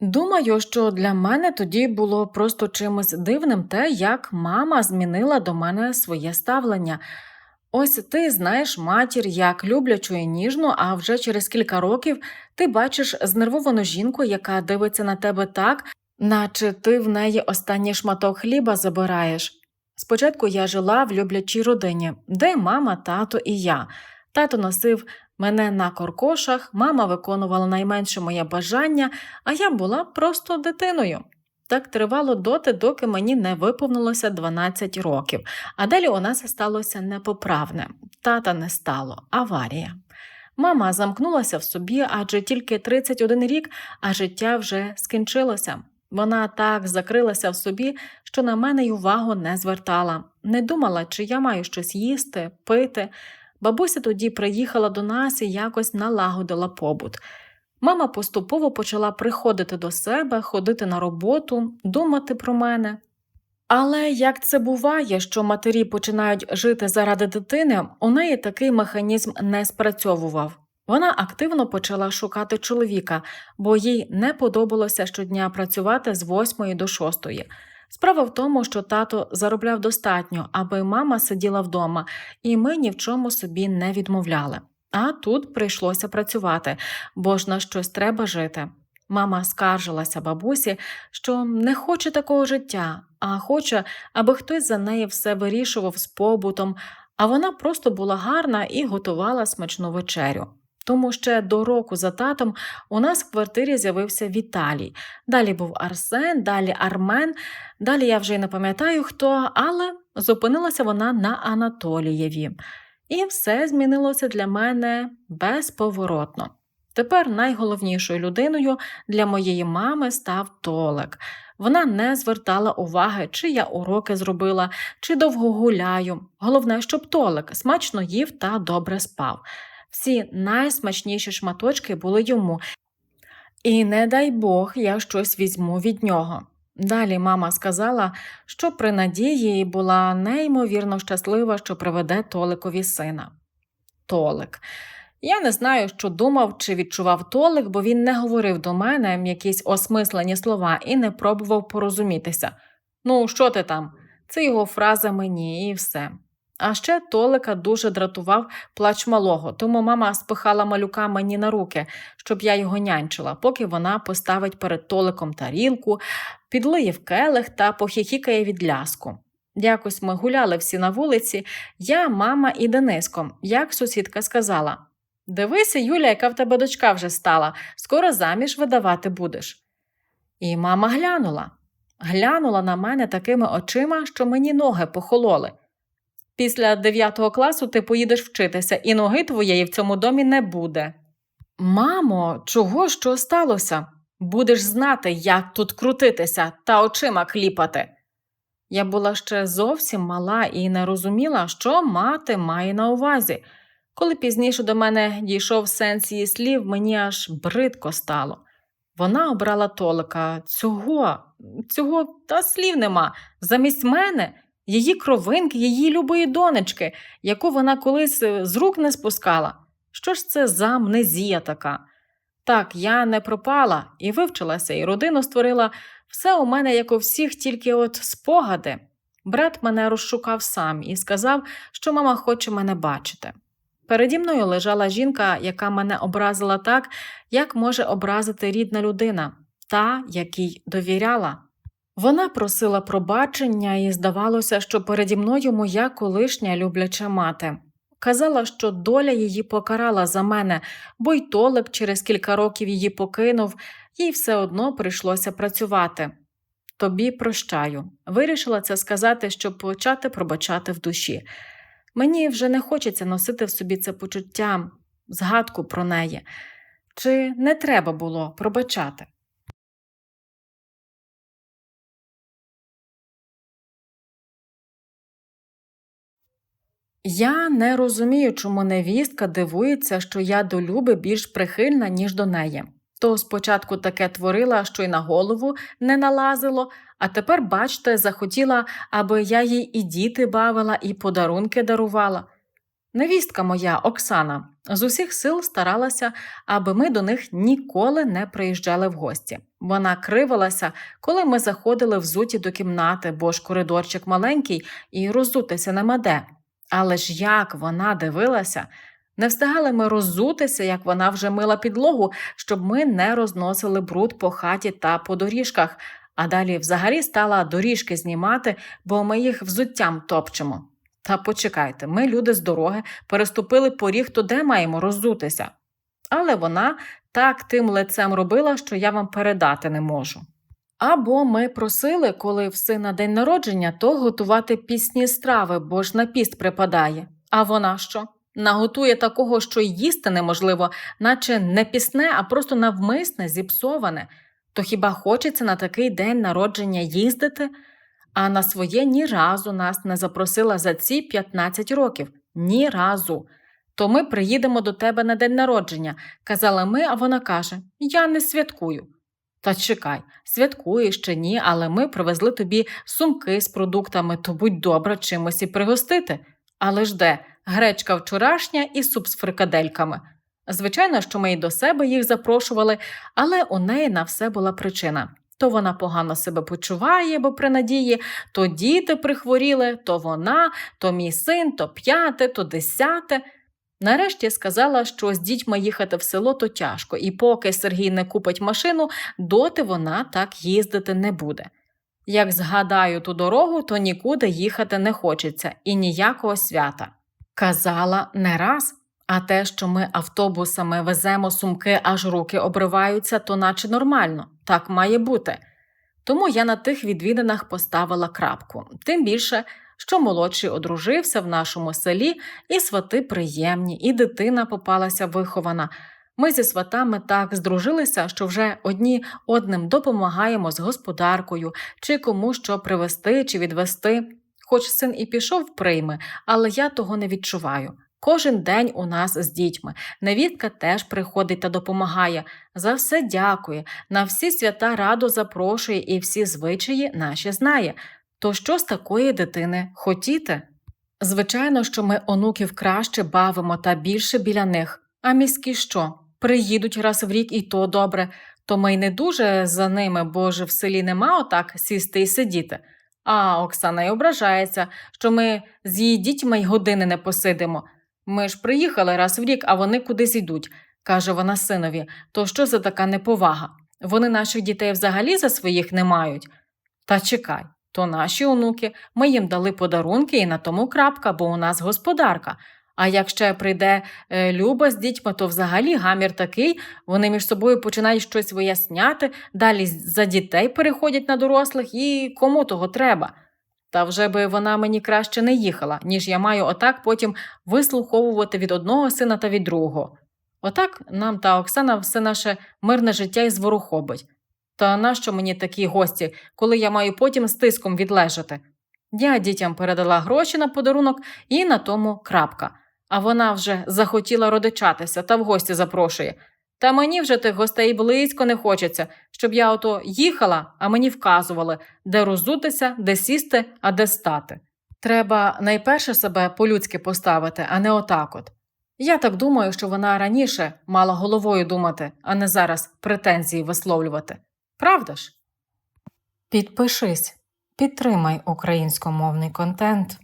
Думаю, що для мене тоді було просто чимось дивним те, як мама змінила до мене своє ставлення. Ось ти знаєш матір як люблячу і ніжну, а вже через кілька років ти бачиш знервовану жінку, яка дивиться на тебе так, наче ти в неї останній шматок хліба забираєш. Спочатку я жила в люблячій родині, де мама, тато і я. Тато носив мене на коркошах, мама виконувала найменше моє бажання, а я була просто дитиною. Так тривало доти, доки мені не виповнилося 12 років, а далі у нас сталося непоправне. Тата не стало, аварія. Мама замкнулася в собі, адже тільки 31 рік, а життя вже скінчилося. Вона так закрилася в собі, що на мене й увагу не звертала, не думала, чи я маю щось їсти, пити. Бабуся тоді приїхала до нас і якось налагодила побут. Мама поступово почала приходити до себе, ходити на роботу, думати про мене. Але як це буває, що матері починають жити заради дитини, у неї такий механізм не спрацьовував. Вона активно почала шукати чоловіка, бо їй не подобалося щодня працювати з 8 до 6. Справа в тому, що тато заробляв достатньо, аби мама сиділа вдома, і ми ні в чому собі не відмовляли. А тут прийшлося працювати, бо ж на щось треба жити. Мама скаржилася бабусі, що не хоче такого життя, а хоче, аби хтось за неї все вирішував з побутом, а вона просто була гарна і готувала смачну вечерю. Тому ще до року за татом у нас в квартирі з'явився Віталій. Далі був Арсен, далі Армен, далі я вже й не пам'ятаю хто, але зупинилася вона на Анатолієві. І все змінилося для мене безповоротно. Тепер найголовнішою людиною для моєї мами став Толик. Вона не звертала уваги, чи я уроки зробила, чи довго гуляю. Головне, щоб Толик смачно їв та добре спав. Всі найсмачніші шматочки були йому, і не дай Бог я щось візьму від нього. Далі мама сказала, що при надії була неймовірно щаслива, що приведе Толикові сина. Толик. Я не знаю, що думав чи відчував Толик, бо він не говорив до мене якісь осмислені слова і не пробував порозумітися. Ну, що ти там? Це його фраза мені і все. А ще Толика дуже дратував плач малого, тому мама спихала малюка мені на руки, щоб я його нянчила, поки вона поставить перед Толиком тарілку, підлиє в келих та похихікає від ляску. Якось ми гуляли всі на вулиці, я, мама і Дениско, як сусідка сказала Дивися, Юля, яка в тебе дочка вже стала, скоро заміж видавати будеш. І мама глянула, глянула на мене такими очима, що мені ноги похололи. Після 9 класу ти поїдеш вчитися, і ноги твоєї в цьому домі не буде. Мамо, чого що сталося? Будеш знати, як тут крутитися та очима кліпати. Я була ще зовсім мала і не розуміла, що мати має на увазі. Коли пізніше до мене дійшов сенс її слів, мені аж бридко стало. Вона обрала Толика цього, цього та слів нема. Замість мене її кровинки, її любої донечки, яку вона колись е, з рук не спускала. Що ж це за амнезія така? Так, я не пропала і вивчилася, і родину створила все у мене, як у всіх, тільки от спогади. Брат мене розшукав сам і сказав, що мама хоче мене бачити. Переді мною лежала жінка, яка мене образила так, як може образити рідна людина, та, якій довіряла. Вона просила пробачення, і здавалося, що переді мною моя колишня любляча мати. Казала, що доля її покарала за мене, бо й Толик через кілька років її покинув, їй все одно прийшлося працювати. Тобі прощаю. Вирішила це сказати, щоб почати пробачати в душі. Мені вже не хочеться носити в собі це почуття, згадку про неї. Чи не треба було пробачати? Я не розумію, чому невістка дивується, що я до Люби більш прихильна, ніж до неї. То спочатку таке творила, що й на голову не налазило, а тепер, бачте, захотіла, аби я їй і діти бавила, і подарунки дарувала. Невістка моя Оксана з усіх сил старалася, аби ми до них ніколи не приїжджали в гості. Вона кривилася, коли ми заходили взуті до кімнати, бо ж коридорчик маленький і розутися нема де. Але ж як вона дивилася, не встигали ми роззутися, як вона вже мила підлогу, щоб ми не розносили бруд по хаті та по доріжках, а далі взагалі стала доріжки знімати, бо ми їх взуттям топчемо. Та почекайте, ми, люди з дороги, переступили поріг, то де маємо роззутися. Але вона так тим лицем робила, що я вам передати не можу. Або ми просили, коли в сина день народження, то готувати пісні страви, бо ж на піст припадає. А вона що? Наготує такого, що й їсти неможливо, наче не пісне, а просто навмисне, зіпсоване. То хіба хочеться на такий день народження їздити? А на своє ні разу нас не запросила за ці 15 років. Ні разу. То ми приїдемо до тебе на день народження, казала ми, а вона каже: Я не святкую. Та чекай, святкуєш чи ні, але ми привезли тобі сумки з продуктами, то будь добра чимось і пригостити. Але ж де гречка вчорашня і суп з фрикадельками. Звичайно, що ми й до себе їх запрошували, але у неї на все була причина. То вона погано себе почуває, бо при надії, то діти прихворіли, то вона, то мій син, то п'яте, то десяте. Нарешті сказала, що з дітьми їхати в село то тяжко, і поки Сергій не купить машину, доти вона так їздити не буде. Як згадаю ту дорогу, то нікуди їхати не хочеться і ніякого свята. Казала не раз, а те, що ми автобусами веземо сумки, аж руки обриваються, то наче нормально, так має бути. Тому я на тих відвідинах поставила крапку, тим більше, що молодший одружився в нашому селі, і свати приємні, і дитина попалася вихована. Ми зі сватами так здружилися, що вже одні одним допомагаємо з господаркою, чи кому що привезти чи відвести. Хоч син і пішов прийми, але я того не відчуваю. Кожен день у нас з дітьми. Невістка теж приходить та допомагає. За все дякує, на всі свята радо запрошує і всі звичаї наші знає. То що з такої дитини хотіти? Звичайно, що ми онуків краще бавимо та більше біля них. А міські що? Приїдуть раз в рік і то добре, то ми й не дуже за ними, бо ж в селі нема отак сісти і сидіти. А Оксана й ображається, що ми з її дітьми й години не посидимо. Ми ж приїхали раз в рік, а вони кудись йдуть, каже вона синові. То що за така неповага? Вони наших дітей взагалі за своїх не мають. Та чекай, то наші онуки, ми їм дали подарунки і на тому крапка, бо у нас господарка. А як ще прийде е, Люба з дітьми, то взагалі гамір такий, вони між собою починають щось виясняти, далі за дітей переходять на дорослих і кому того треба. Та вже би вона мені краще не їхала, ніж я маю отак потім вислуховувати від одного сина та від другого. Отак нам та Оксана все наше мирне життя і зворухобить. Та нащо мені такі гості, коли я маю потім з тиском відлежати? Я дітям передала гроші на подарунок і на тому крапка. А вона вже захотіла родичатися та в гості запрошує. Та мені вже тих гостей близько не хочеться, щоб я ото їхала, а мені вказували, де розутися, де сісти, а де стати. Треба найперше себе по-людськи поставити, а не отак от. Я так думаю, що вона раніше мала головою думати, а не зараз претензії висловлювати. Правда ж? Підпишись, підтримай українськомовний контент.